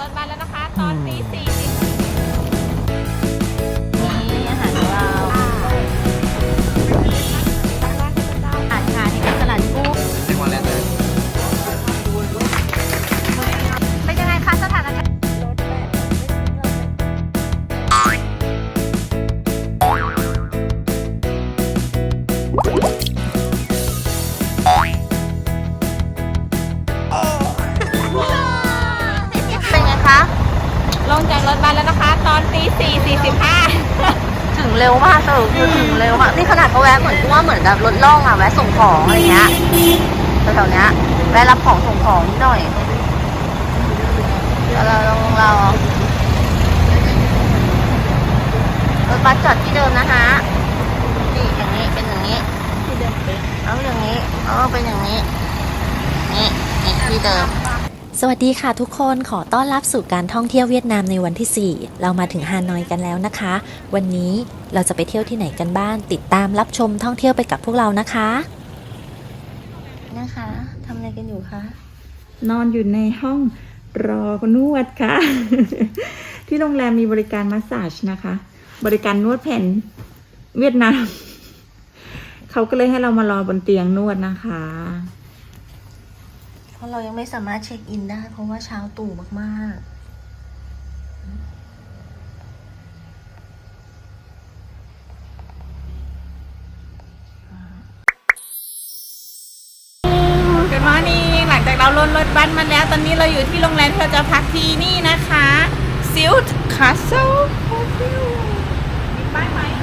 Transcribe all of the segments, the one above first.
ต้นบ้านแล้วนะ มือนกูว่าเหมือนกับรถล่องอะแวะส่งของอะไรเงี้ยแถวๆเนี้ยแวะรับของส่งของนิดหน่อยแล้วเราลงเรารถบัสจอดที่เดิมนะคะนี่อย่างนี้เป็นอย่างนี้ที่เดิมเอาอย่างนี้เอาเป็นอย่างนี้นี่นี่ที่เดิม สวัสดีค่ะทุกคนขอต้อนรับสู่การท่องเที่ยวเวียดนามในวันที่ 4 เรามาถึงฮานอยกันแล้วนะคะ วันนี้เราจะไปเที่ยวที่ไหนกันบ้างติดตามรับชมท่องเที่ยวไปกับพวกเรานะคะ นะคะทำอะไรกันอยู่คะนอนอยู่ในห้องรอนวดค่ะ ที่โรงแรมมีบริการมัสซาจนะคะ บริการนวดแผ่นเวียดนามเขาก็เลยให้เรามารอบนเตียงนวดนะคะเพ ราะเรายังไม่สามารถเช็คอินได้ เพราะว่าเช้าตู่มากเกิดมานี่หลังจากเราลนรถบัสมาแล้ว ตอนนี้เราอยู่ที่โรงแรมที่เราจะพักที่นี่นะคะซิลต์คาสเซิลมีป้ายไหม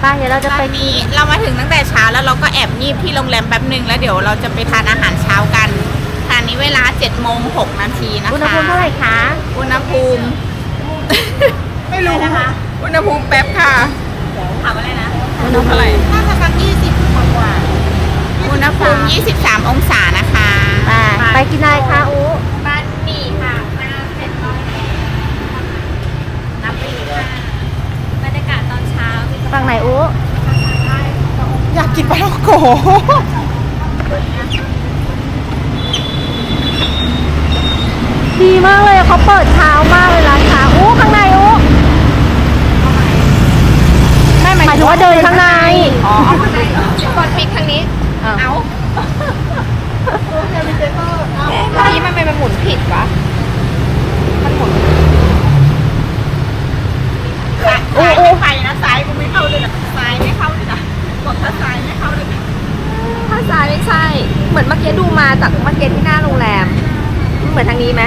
ๆป้าเดี๋ยวเราจะตไปอนนี้เรามาถึงตั้งแต่เช้าแล้วเราก็แอบงีบที่โรงแรมแป๊บหนึ่งแล้วเดี๋ยวเราจะไปทานอาหารเช้ากันทานนี้เวลา7โมง6นาทีนะคะ อุณหภูมิเท่าไหร่คะ อุณหภูมิ ไม่รู้นะคะ อุณหภูมิแป๊บค่ะถามอะไรนะอุณหภูมิเท่าไหร่น่าจะสักยี่สิบกว่าอุณหภูมิ 23 องศานะคะ ไปไปกินอะไรคะอู บ้านหมี่ค่ะหน้าเสร็จร้อยนับไปค่ะบรรยากาศตอนเช้า ฝั่งไหนอูอยากกินปลาท่องโกดีมากเลยเขาเปิดเช้ามากเลยร้านค้าอูข้างในอูไม่หหมายถึงว่าเดินข้างใน อ๋อเอาข้างในกดพลิกทางนี้ อ้าว เอาเอ๊ะเมื่อกี้มันเป็นหมุนผิดวะมันหมุน อู ซ้าย อู ไม่ไปนะซ้ายกูไม่เข้าเลยนะซ้ายไม่เข้าเลยนะกดถ้าซ้ายไม่เข้าเลยนะ ถ้าซ้ายไม่ใช่ เหมือนเมื่อกี้ดูมาจากเมื่อกี้ที่หน้าโรงแรม เหมือนทางนี้ไหม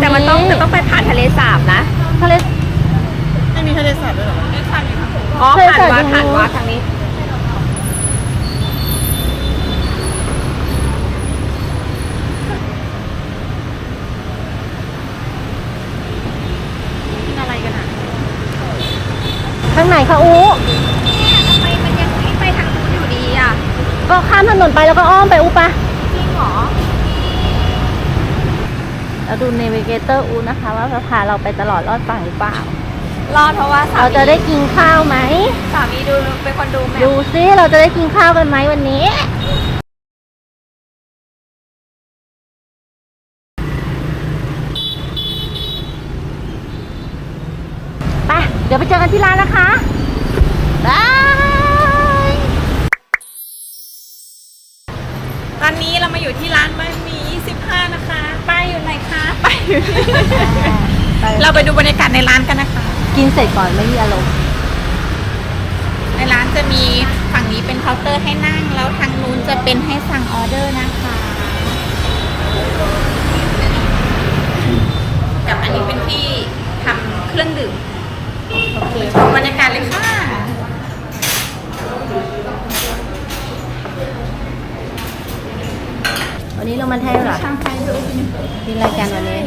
แต่มันต้องแต่ต้องไปผ่านทะเลสาบนะทะเล ไม่มีทะเลสาบด้วยหรอทะเลสาบอยู่ทาง อ๋อผ่านวัดผ่านวัดทางนี้ กินอะไรกันอะ ทางไหนคะอู ทำไมมันยังไม่ไปทางนู้นอยู่ดีอะ ก็ข้ามถ นนไปแล้วก็อ้อมไปอูปะจริงเหรอเราดูเนวิเกเตอร์อูนะคะ ว่าจะพาเราไปตลอดรอดฝั่งหรือเปล่า รอดเพราะว่าสาเรามีจะได้กินข้าวไหม สามีดูเป็นคนดูแมดูซิเราจะได้กินข้าวกันไหมวันนี้ ไป เดี๋ยวไปเจอกันที่ร้านนะคะบา อนนี้เรามาอยู่ที่ร้านบะหมี่25 นะคะ ป้ายอยู่ไหนคะป้ายอยู่นี่เราไปดูบรรยากาศในร้านกันนะคะ กินเสร็จก่อนไม่มีอารมณ์ ในร้านจะมีฝั่งนี้เป็นเคาน์เตอร์ให้นั่ง แล้วทางนู้นจะเป็นให้สั่งออเดอร์นะคะ กับอันนี้เป็นที่ทำเครื่องดื่มโอเคชมบรรยากาศเลยค่ะ วันนี้เรามาแท้หรอกินรายการวันนี้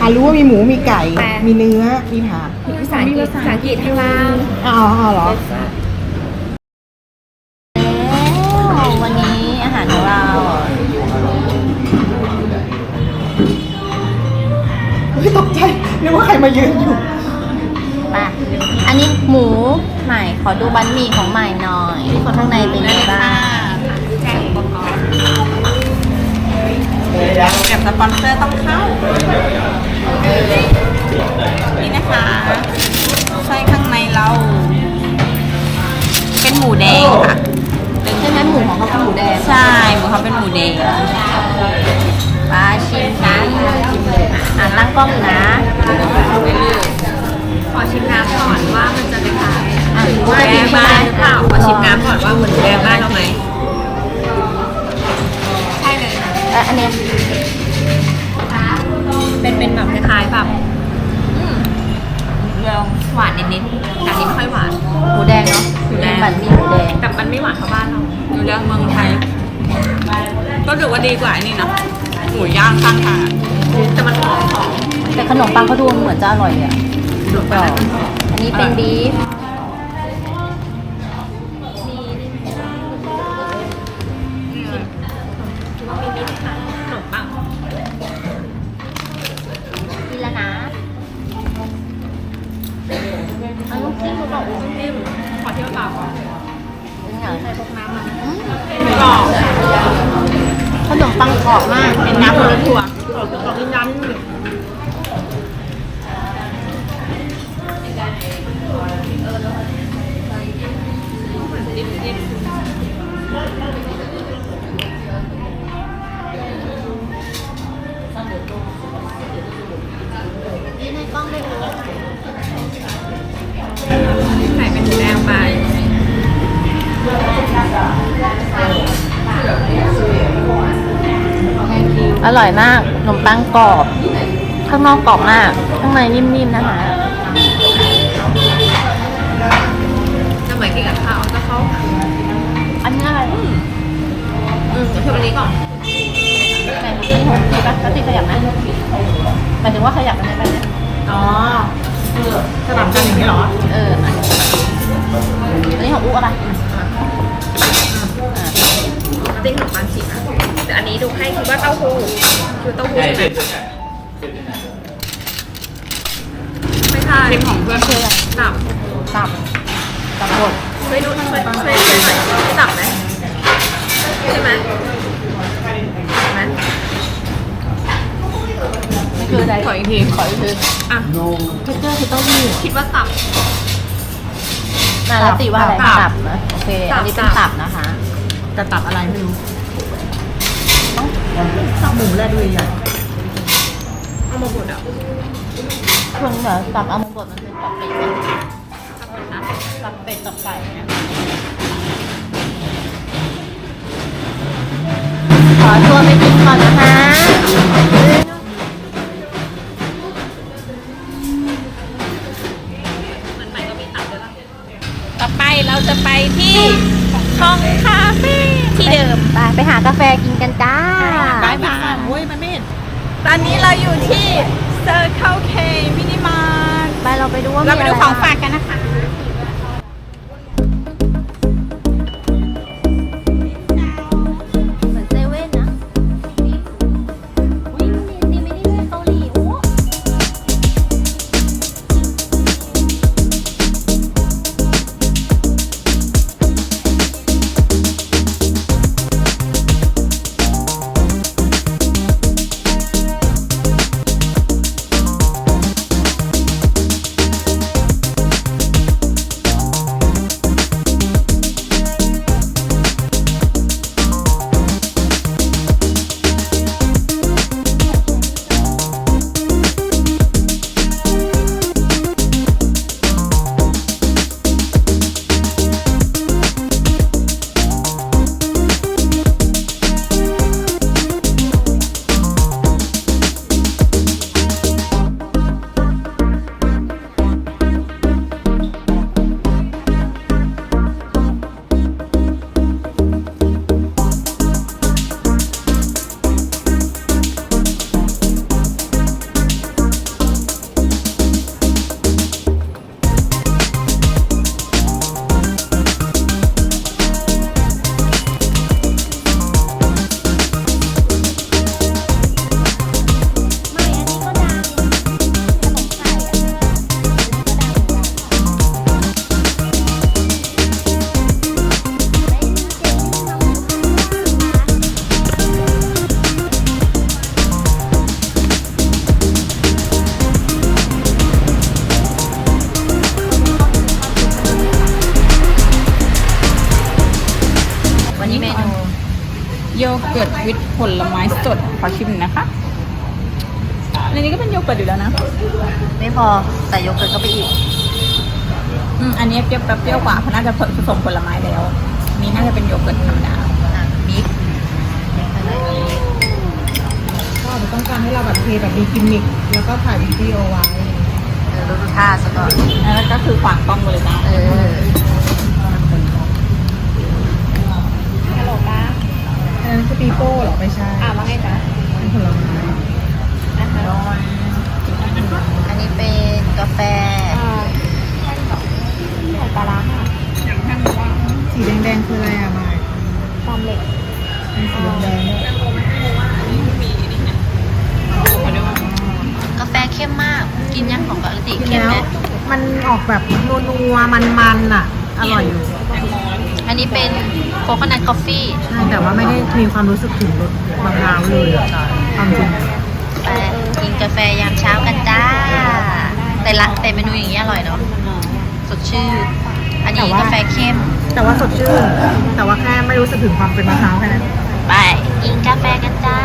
อะรู้ว่ามีหมูมีไก่ มีเนื้อ มีผักภาษาอังกฤษภาษาอังกฤษข้างล่างอ๋ออ๋อเหรอแล้ววันนี้อาหารของเราเฮ้ยตกใจนึกว่าใครมายืนอยู่ไปอันนี้หมูใหม่ ขอดูบันหมี่ของใหม่หน่อยข้างในเป็นยังไงบ้างแจกอุปกรณ์แบบสปอนเซอร์ต้องเข้า นี่นะคะไส้ข้างในเรา เป็นหมูแดงค่ะใช่ไหมหมูของเขาเป็นหมูแดง ใช่หมูเขาเป็นหมูแดงปลาชิมนะชิมเลยอะตั้งกล้องนะขอชิมน้ำก่อนว่ามันจะเป็นยังไงอะ หมูแดงบ้านหรือเปล่าขอชิมน้ำก่อนว่าเหมือนหมูแดงบ้านเราไหมใช่เลยเอ่ออันนี้เป็นเป็นแบบคล้ายๆแบบอืมเรื่องหวานนิดๆแต่นี่ไม่ค่อยหวาน หมูแดงเนาะหมูแดงบันหมี่หมูแดง แต่มันไม่หวานเท่าบ้านเราอยู่เรื่องเมืองไทย ก็ถือว่าดีกว่าไอ้นี่เนาะหมูย่างข้างทางแต่มันหอมหอมแต่ขนมปังเขาดูเหมือนจะอร่อยอะดูกรอบอันนี้เป็นบีฟ ร่อยมากขนมปังกรอบ ข้างนอกกรอบมาก ข้างในนิ่มๆนะคะสมัยกินกับข้าวจะเข้ากันอันนี้อะไรอืมอืมเดี๋ยวเที่ยวอันนี้ก่อนไหนตีหกตีปะแล้วตีขยับไหมหมายถึงว่าขยับมันได้ไหมเนี่ยอ๋อสลับกันอย่างนี้เหรอ เอออะอันนี้ของอุ๊อะไรอะติ้งขนมปังฉีกนะแต่อันนี้ดูให้คิด ว่าเต้าหู้คือเต้าหู้ใช่ไหมไม่ใช่เป็นของเพื่อนเพื่อนตับตับตับบดช่วยดูช่วยช่วยช่วยหน่อยตับไหมใช่ไหมใช่ไหมนี่คืออะไรขออีกทีขออีกทีอะเทคเจอร์คือเต้าหู้คิดว่าตับน่าแล้วตีว่าอะไรตับตับนะโอเคตับอันนี้เป็นตัตับบนะคะจะตับอะไรไม่รู้ ตับหมูแรกด้วยใหญ่เอามาบดอะเครื่องเหนือตับเอามาบดมันเป็นตับเป็ดนะตับเป็นนะตับเป็ดตับไก่เนี่ยขอตัวไปกินก่อนนะคะมันใหม่ก็มีตับด้วยล่ะต่อไปเราจะไปที่ ช่องคาเฟ่ที่เดิมไปไปหากาแฟกินกันจ้าบายบายโอ้ยมันไม่เห็น ตอนนี้เราอยู่ที่ Circle K Mini Mart ไปเราไปดูว่าเราไปดูมีะของบ้ฝากกันนะคะ ผลไม้สดขอชิมหน่อยนะคะในนี้ก็เป็นโยเกิร์ตอยู่แล้วนะ ไม่พอใส่โยเกิร์ตเข้าไปอีก อืมอันนี้เปรี้ยวเปรี้ยวกว่าเพราะน่าจะผสมผลไม้แล้วอันนี้น่าจะเป็นโยเกิร์ตธรรมดาอะมิกซ์ก็อาจจะต้องการให้เราแบบเทแบบมีกิมมิคแล้วก็ถ่ายวิดีโอไว้ เออดูท่าซะก่อนแล้วก็คือขวางกล้องเลยนะเออ ฮัลโหลป้า อั นนั้นคือปีโป้เหรอไม่ใช่อ่าว่าไงจ๊ะเป็นผลไม้อันนี้เป็นกาแฟปลาร้าสีแดงๆคืออะไรอะมายฟอมเล็กมีสีแดงๆด้วยกาแฟเข้มมาก กินยังของปกติกินเข้มแล้วไหมมันออกแบบนัวๆมันๆอะ อร่อยอยู่ อันนี้เป็นโคค o นัท c อฟฟี่ใช่แต่ว่าไม่ได้มีความรู้สึกถึงรสมะพร้าวเลยอะความจริงไปกินกาแฟยามเช้ากันจ้า แต่ละแต่เมนูอย่างนี้อร่อยเนาะสดชื่นอันนี้กาแฟเข้ม แต่ว่าสดชื่น แต่ว่าแค่ไม่รู้สึกถึงความเป็นมะพร้าวแค่นั้นไปกินกาแฟกันจ้า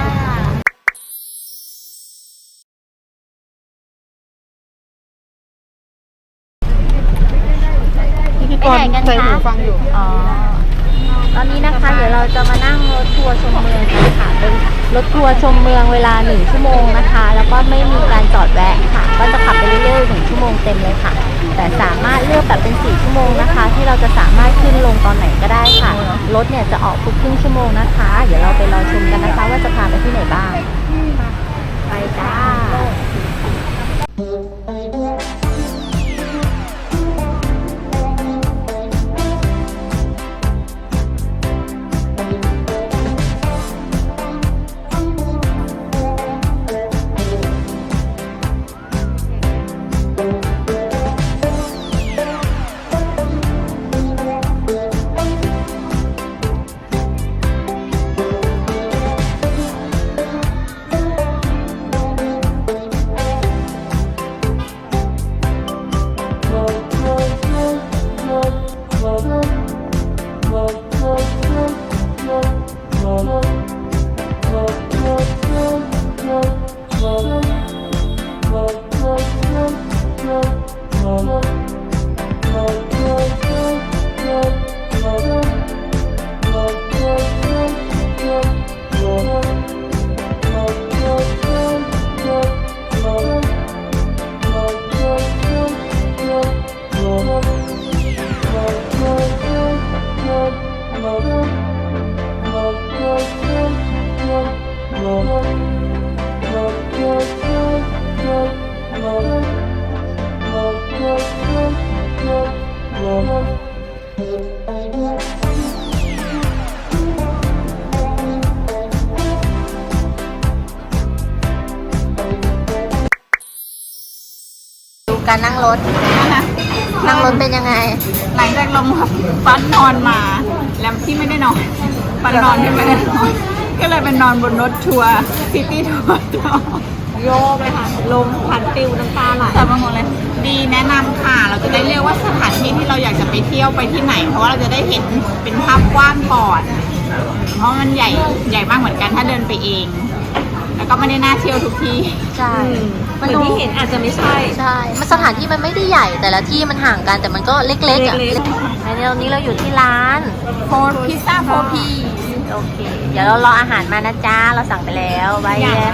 กรณ์ใส่หูฟังอยู่ อ๋อ ตอนนี้นะคะ เดี๋ยวเราจะมานั่งรถทัวร์ชมเมืองกันค่ะเป็นรถทัวร์ชมเมืองเวลาหนึ่งชั่วโมงนะคะ แล้วก็ไม่มีการจอดแวะค่ะ ก็จะขับไปเรื่อยๆหนึ่งชั่วโมงเต็มเลยค่ะ แต่สามารถเลือกแบบเป็นสี่ชั่วโมงนะคะ ที่เราจะสามารถขึ้นลงตอนไหนก็ได้ค่ะ รถเนี่ยจะออกทุกครึ่งชั่วโมงนะคะ เดี๋ยวเราไปรอชมกันนะคะ ว่าจะพาไปที่ไหนบ้าง ไปจ้า ไม่ได้นอนก็เลยเป็นนอนบนรถทัวร์ซิตี้ทัวร์ต่อโยกเลยค่ะลมผันติวน้ำตาไหลแต่บางคนเลย ดีแนะนำค่ะ เราจะได้เรียกว่าสถานที่ที่เราอยากจะไปเที่ยวไปที่ไหน เพราะว่าเราจะได้เห็นเป็นภาพกว้างก่อน เพราะมันใหญ่ใหญ่มากเหมือนกันถ้าเดินไปเอง แล้วก็ไม่ได้น่าเที่ยวทุกที่ ใช่เหมือนที่เห็นอาจจะไม่ใช่ ใช่ มันสถานที่มันไม่ได้ใหญ่แต่ละที่มันห่างกันแต่มันก็เล็กๆอะเล็กอันนี้ตรงนี้เราอยู่ที่ร้านโพสพิซซ่าโพพี โอเค เดี๋ยวเรารออาหารมานะจ้า เราสั่งไปแล้วบายเยากแยน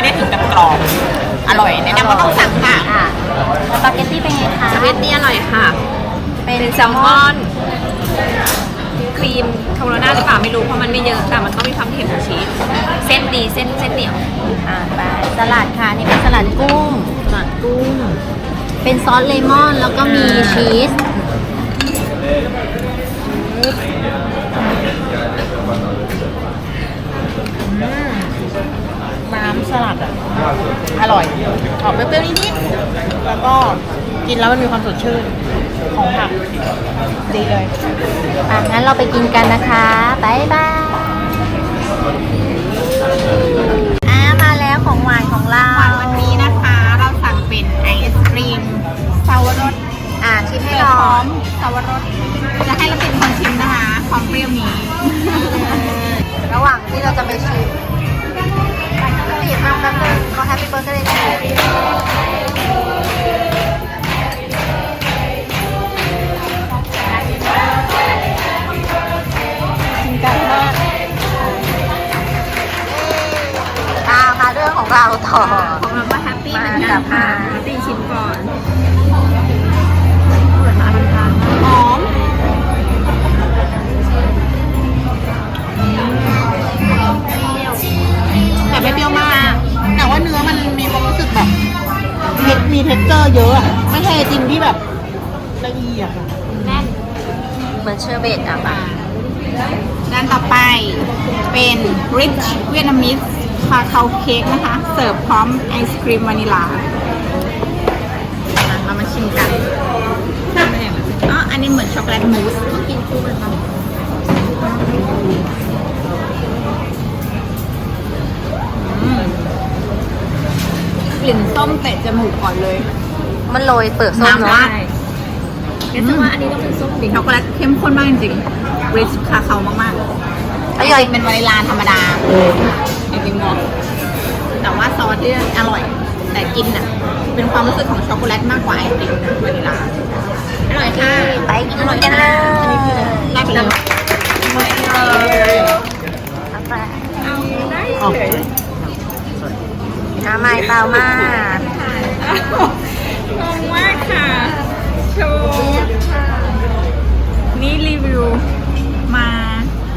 ไม่ได้ถึงกับกรอบอร่อยแนะนำว่าต้องสั่งค่ะอะสปาเกตตี้เป็นไงคะสเวตตี้อร่อยค่ะเป็นเป็นแซลมอน ครีมคาโบนาร่าหรือเปล่าไม่รู้เพราะมันไม่เยอะ แต่มันก็มีความเค็มของชีสเส้นดีเส้นเส้นเหนียวอะไปสลัดค่ะนี่เป็นสลัดกุ้ง สลัดกุ้ง เป็นซอสเลมอนแล้วก็มีชีสน้ำ สลัดอะ อร่อย ออกเปรี้ยวๆนิดๆแล้วก็กินแล้วมันมีความสดชื่นของผักดีเลย อะงั้นเราไปกินกันนะคะบายบายอะมาแล้วของหวานของเราวันวันนี้นะคะ เราสั่งเป็นไอศครีมซาวรสอะชิมให้เสิร์ลฟพอร้องมซาวรสจะให้เราเป็นคนชิมนะคะความเปรี้ยวนี้ ก็แฮปปี้เบิร์ดเลยค่ะกินไก่มากอ่ามาเรื่องของเราต่อ ของเราก็แฮปปี้เหมือนกันค่ะตีชิมก่อน แต่ว่าเนื้อมันมีความรู้สึกแบบเท็กมีเท็กเจอร์เยอะอะไม่ใช่ไอติมที่แบบละเอียดอะเหมือนเชอร์เบตอะป่ะด้านต่อไปเป็น rich Vietnamese คาคาเค้กนะคะ เสิร์ฟพร้อมไอศครีมวานิลาอะเรามาชิมกัน อ๋อ อันนี้เหมือนช็อกโกแลตมูส ส้มเตะจมูกก่อนเลยมันโรยเปลือกส้มน้ำเนาะราดงั้นจะว่าอันนี้ต้องเป็นส้มดิช็อกโกแลตเข้มข้นมากจริงๆ rich คาคามากๆอร่อย เป็นวานิลาธรรมดาจริงๆมองแต่ว่าซอสเนี่ยอร่อย แต่กินอะ เป็นความรู้สึกของช็อกโกแลตมากกว่าไอติมนะวานิลาอร่อยค่ะไปกินกันเลยไล่ไปเลย เอาไป เอาได้อ๋ อน้ำไม่เปล่ามากงงมากค่ะ โชว์นี่รีวิวมา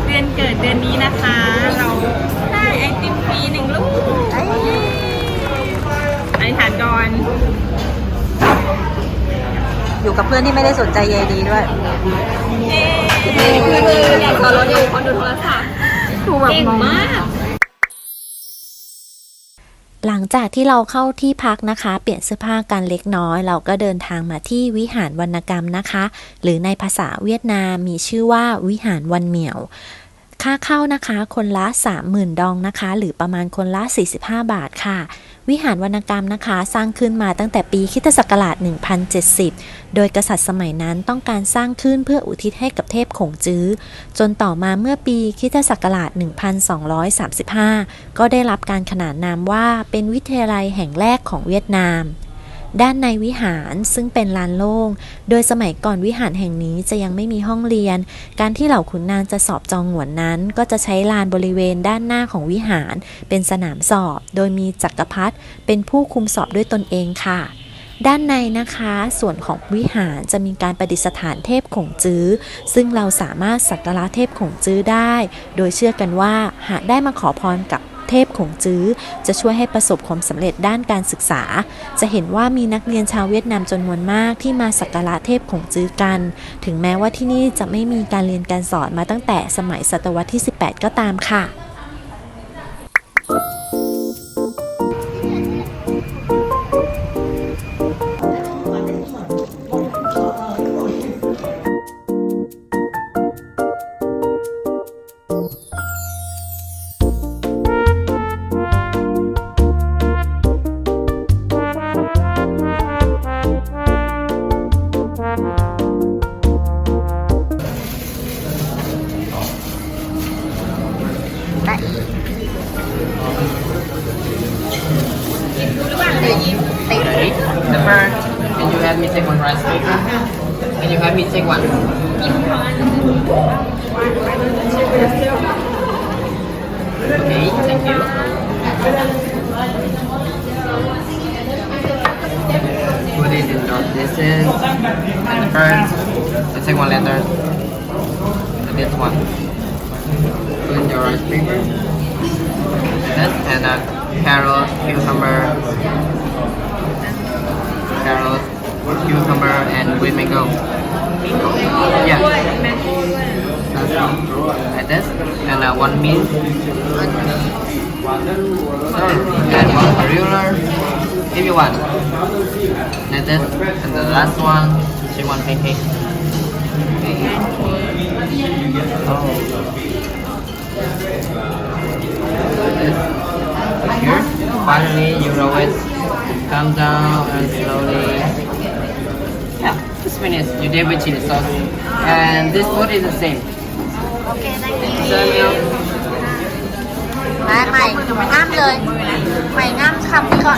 เดือนเกิดเดือนนี้นะคะ เราได้ไอติมฟรีหนึ่งลูกอธิษฐานก่อน อยู่กับเพื่อนที่ไม่ได้สนใจใยดีด้วยเอ๊ะคืออยากขอรถอยู่คนดูโทรศัพท์เก่งมาก หลังจากที่เราเข้าที่พักนะคะ เปลี่ยนเสื้อผ้ากันเล็กน้อย เราก็เดินทางมาที่วิหารวรรณกรรมนะคะ หรือในภาษาเวียดนามมีชื่อว่าวิหารวันเหมียว ค่าเข้านะคะ คนละ 30,000 ดองนะคะ หรือประมาณคนละ 45 บาทค่ะ วิหารวรรณกรรมนะคะ สร้างขึ้นมาตั้งแต่ปีคิตศักราช 1070 โดยกษัตริย์สมัยนั้นต้องการสร้างขึ้นเพื่ออุทิศให้กับเทพขงจื้อ จนต่อมาเมื่อปีคิตศักราช 1235 ก็ได้รับการขนานนามว่าเป็นวิทยาลัยแห่งแรกของเวียดนาม ด้านในวิหารซึ่งเป็นลานโล่ง โดยสมัยก่อนวิหารแห่งนี้จะยังไม่มีห้องเรียน การที่เหล่าขุนนางจะสอบจองหวนนั้น ก็จะใช้ลานบริเวณด้านหน้าของวิหาร เป็นสนามสอบ โดยมีจักรพรรดิเป็นผู้คุมสอบด้วยตนเองค่ะด้านในนะคะส่วนของวิหารจะมีการประดิษฐานเทพขงจื้อ ซึ่งเราสามารถสักการะเทพขงจื้อได้ โดยเชื่อกันว่าหากได้มาขอพรกับ เทพขงจื้อ จะช่วยให้ประสบความสำเร็จด้านการศึกษา จะเห็นว่ามีนักเรียนชาวเวียดนามจำนวนมากที่มาสักการะเทพขงจื้อกัน ถึงแม้ว่าที่นี่จะไม่มีการเรียนการสอนมาตั้งแต่สมัยศตวรรษที่ 18 ก็ตามค่ะ Can take one? Okay, thank you. Put it in your dishes. And first, let's letter. And this one. Put in your rice paper. This and a carrot, cucumber, carrot, cucumber, and with mango. Yeah. Like this. And uh, one meat. And one regular. If you want. Like this. And the last one, she want pancake. Oh. Here. Finally, you roll it. Come down and slowly. Yeah, just finish. You did with chili sauce. And this food is the same. โอเค thank you Same milk. มาใหม่ง่ามเลยใหม่ง่ามคำนี้ก่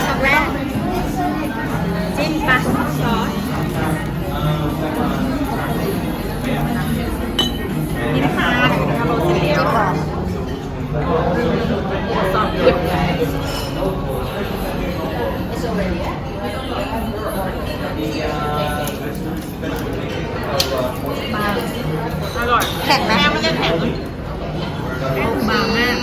อนคำแรกจิ้มปะนี่นะคะจิ้มก่อนแข็งไหมไม่ใช่แข็งบางมาก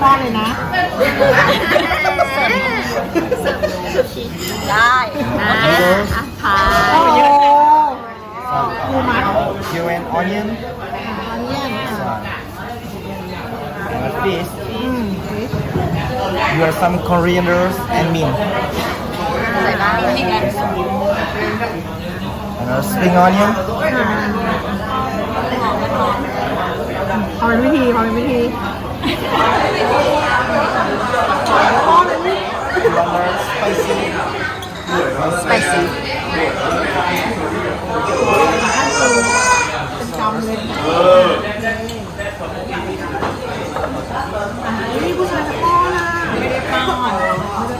ป้อนเลยนะ ได้นะอะพาโอ้โห Here and onion. And a fish. You have some corianders and mint. ใส่บ้างนี่ไง And a spring onion. พ อเป็นวิธีพอเป็นวิธี Coriander, spicy. spicy เป็นกำเลยนี่ผู้ชายจะป้อนอะไม่ได้ป้อนไม่ได้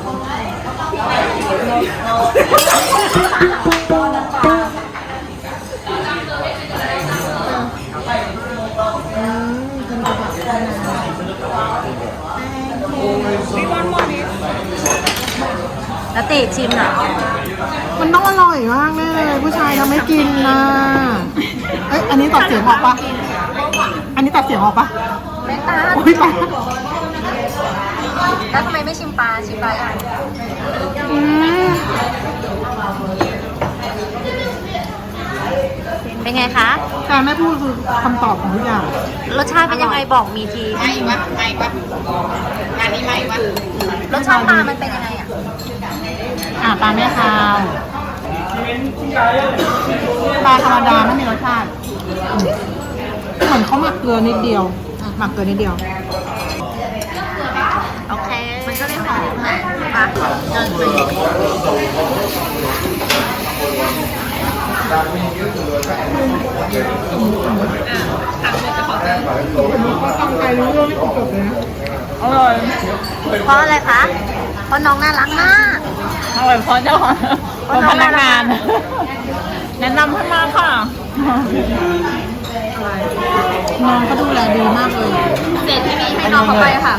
ป้อน แล้วติชิมหน่อยมันต้องอร่อยมากแน่เลย ผู้ชายทำไม่กินนะเอ้ยอันนี้ตัดเสียงออกปะอันนี้ตัดเสียงออกปะไม่ตาโอ้ยตายแล้วทำไมไม่ชิมปลาชิมปลาอะอืม เป็นไงคะ การแม่พูดคือคำตอบของทุกอย่างรสชาติเป็นยังไงบอกมีที ไม่วะไม่วะงานนี้ไม่วะรสชาติปลามันเป็นยังไงอะ อ่าปลาแม่คาวปลาธรรมดาไม่มีรสชาติอืมเหมือนเขาหมักเกลือนิดเดียว หมักเกลือนิดเดียว โอเค มันก็เลยหอมนะปลาเดินสิ ตั้งไปรู้เรื่องที่จบเลยนะเพราะอะไรคะเพราะน้องน่ารักมากอร่อยเพราะเจ้าของเพราะพนักงาน แนะนำให้มาค่ะ น้องก็ดูแลดีมากเลยเด็ดที่นี่ให้น้องเขาไปค่ะ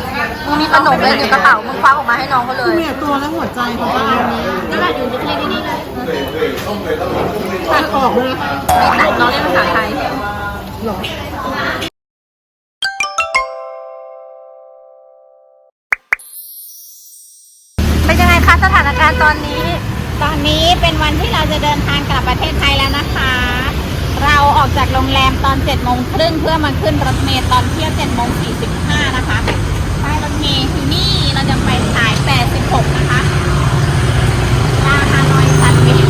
มึงมีขนมเลยในกระเป๋ามึงคว้าออกมาให้น้องเขาเลยเนี่ยตัวและหัวใจของบ้านนี้นั่นแหละอยู่ที่นี่นี่เลยตัดออกเลยแต่น้องเรียนภาษาไทยเป็นยังไงคะสถานการณ์ตอนนี้ ตอนนี้เป็นวันที่เราจะเดินทางกลับประเทศไทยแล้วนะคะ เราออกจากโรงแรมตอน7โมงครึ่งเพื่อมาขึ้นรถเมล์ตอนเที่ยง7โมง45นะคะป้ายรถเมล์คือนี่เราจะไปสาย86นะคะลาฮานอยซันเมย์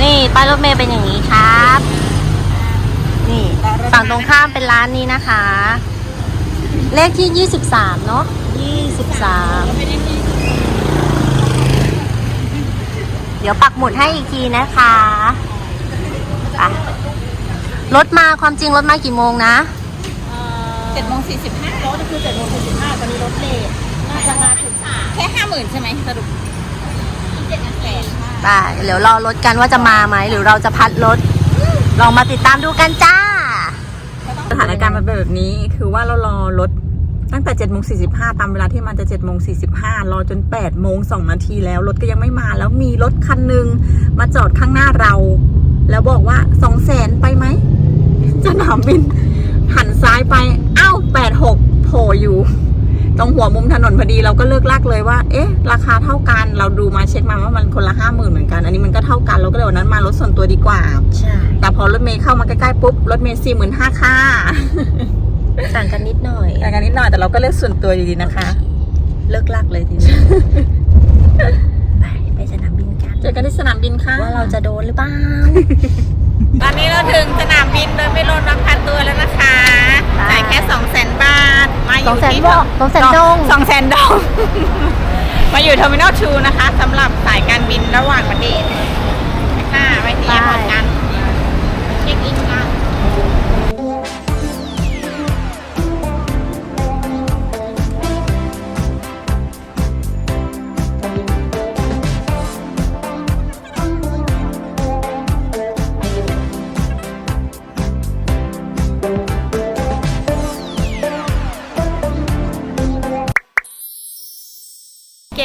นี่ป้ายรถเมย์เป็นอย่างนี้ครับ นี่ฝั่งตรงข้ามเป็นร้านนี้นะคะ เลขที่ 23 เนาะ23 เดี๋ยวปักหมุดให้อีกทีนะคะไปรถมาความจริงรถมากี่โมงนะ7โมง45รถคือ7โมง45ตอนนี้รถเลทน่าจะมาถึงแค่50,000ใช่ไหมสรุปอีก7แสนไปเดี๋ยวรอรถกันว่าจะมาไหมหรือเราจะพัดรถ ลองมาติดตามดูกันจ้า สถานการณ์มันเป็นแบบนี้คือว่าเรารอรถ ตั้งแต่7จ็ดโมงสีตามเวลาที่มันจะ7จ็ดโมงสีรอจน8ปดโมงสนาทีแล้ว รถก็ยังไม่มา แล้วมีรถคันหนึ่งมาจอดข้างหน้าเรา แล้วบอกว่าสองแสนไปไหมสนามบิน หันซ้ายไปอ้าวแปดหกโผล่อยู่ ตรงหัวมุมถนนพอดีเราก็เลิกลากเลยว่า เอ๊ะ ราคาเท่ากันเราดูมาเช็คมาว่ามันคนละห้าหมื่นเหมือนกัน อันนี้มันก็เท่ากันเราก็เลยวันนั้นมารถส่วนตัวดีกว่า ใช่ แต่พอรถเมย์เข้ามาใกล้ๆปุ๊บรถเมย์สี่หมื่นห้าค่า ต่างกันนิดหน่อย แต่กันนิดหน่อยแต่เราก็เลือกส่วนตัวอยู่ดีนะคะ เลิกลากเลยทีนี้ ไปไปสนามบินกัน เจอกันที่สนามบินค่ะว่าเราจะโดนหรือเปล่า ตอนนี้เราถึงสนามบินโดยไม่ลดราคาตัวแล้วนะคะจ่ายแค่2 0 0 0 0 0บาท มาอยู่ที่200,000บอก200,000ดงสองแสนดองมาอยู่เทอร์มินอลทูนะคะสำหรับสายการบินระหว่างประเทศค่ะไปที่แอร์พอร์ตกัน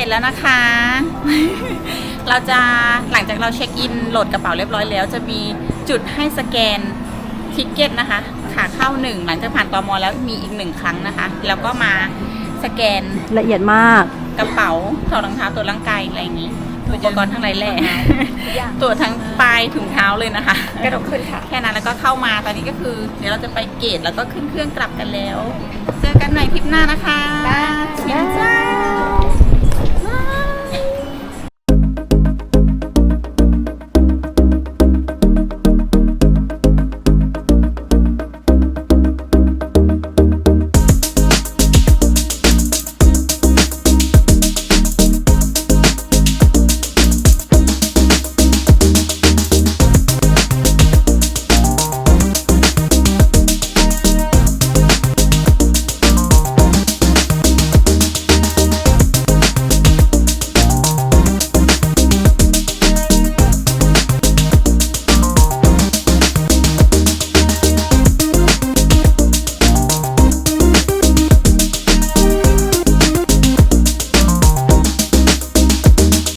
เกตแล้วนะคะ เราจะหลังจากเราเช็คอินโหลดกระเป๋าเรียบร้อยแล้ว จะมีจุดให้สแกนทิกเก็ตนะคะ ขาเข้าหนึ่งหลังจากผ่านตมแล้วมีอีกหนึ่งครั้งนะคะ แล้วก็มาสแกนละเอียดมากกระเป๋าถอดรองเท้าตัวจร่างกายอะไรอย่างนี้อุปกรณ์ทั้งหลายแหล่ตัวจทั้งปลายถุงเท้าเลยนะคะ กระดกขึ้นค่ะ แค่นั้นแล้วก็เข้ามาตอนนี้ก็คือ เดี๋ยวเราจะไปเกตแล้วก็ขึ้นเครื่องกลับกันแล้ว เจอกันใหม่คลิปหน้านะคะ บ๊ายบาย